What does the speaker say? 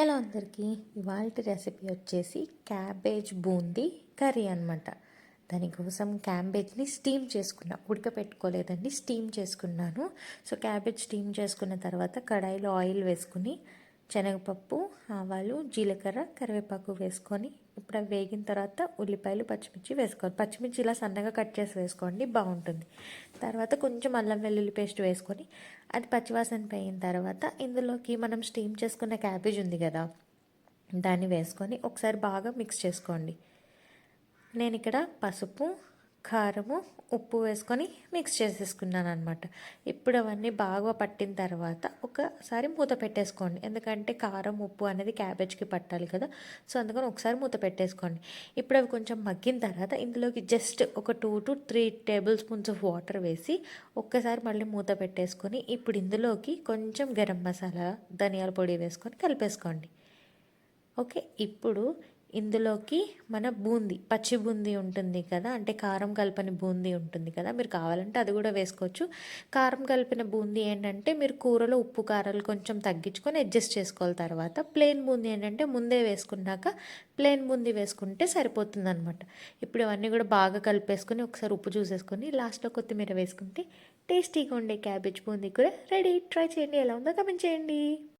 Hello అందరికీ ఇవాళ recipe వచ్చేసి క్యాబేజ్ బూందీ కర్రీ అనమాట దానికోసం క్యాబేజ్ని స్టీమ్ చేసుకున్నా ఉడకపెట్టుకోలేదండి స్టీమ్ చేసుకున్నాను. సో క్యాబేజ్ స్టీమ్ చేసుకున్న తర్వాత కడాయిలో ఆయిల్ వేసుకుని శనగపప్పు ఆవాలు జీలకర్ర కరివేపాకు వేసుకొని ఇప్పుడు అవి వేగిన తర్వాత ఉల్లిపాయలు పచ్చిమిర్చి వేసుకోవాలి. పచ్చిమిర్చి ఇలా సన్నగా కట్ చేసి వేసుకోండి బాగుంటుంది. తర్వాత కొంచెం అల్లం వెల్లుల్లి పేస్ట్ వేసుకొని అది పచ్చివాసన పోయిన తర్వాత ఇందులోకి మనం స్టీమ్ చేసుకున్న క్యాబేజ్ ఉంది కదా దాన్ని వేసుకొని ఒకసారి బాగా మిక్స్ చేసుకోండి. నేను ఇక్కడ పసుపు కారము ఉప్పు వేసుకొని మిక్స్ చేసేసుకున్నాను అనమాట ఇప్పుడు అవన్నీ బాగా పట్టిన తర్వాత ఒకసారి మూత పెట్టేసుకోండి. ఎందుకంటే కారం ఉప్పు అనేది క్యాబేజ్కి పట్టాలి కదా. సో అందుకని ఒకసారి మూత పెట్టేసుకోండి. ఇప్పుడు అవి కొంచెం మగ్గిన తర్వాత ఇందులోకి జస్ట్ ఒక two to three tablespoons of water వేసి ఒక్కసారి మళ్ళీ మూత పెట్టేసుకొని ఇప్పుడు ఇందులోకి కొంచెం గరం మసాలా ధనియాల పొడి వేసుకొని కలిపేసుకోండి. ఓకే? ఇప్పుడు ఇందులోకి మన బూందీ పచ్చి బూందీ ఉంటుంది కదా అంటే కారం కలిపిన బూందీ ఉంటుంది కదా మీరు కావాలంటే అది కూడా వేసుకోవచ్చు. కారం కలిపిన బూందీ ఏంటంటే మీరు కూరలో ఉప్పు కారాలు కొంచెం తగ్గించుకొని అడ్జస్ట్ చేసుకోవాలి తర్వాత. ప్లెయిన్ బూందీ ఏంటంటే ముందే వేసుకున్నాక ప్లెయిన్ బూందీ వేసుకుంటే సరిపోతుంది అనమాట ఇప్పుడు ఇవన్నీ కూడా బాగా కలిపేసుకొని ఒకసారి ఉప్పు చూసేసుకొని లాస్ట్లో కొత్తిమీర వేసుకుంటే టేస్టీగా ఉండే క్యాబేజ్ బూందీ కూడా రెడీ. ట్రై చేయండి. ఎలా ఉందో కమెంట్ చేయండి.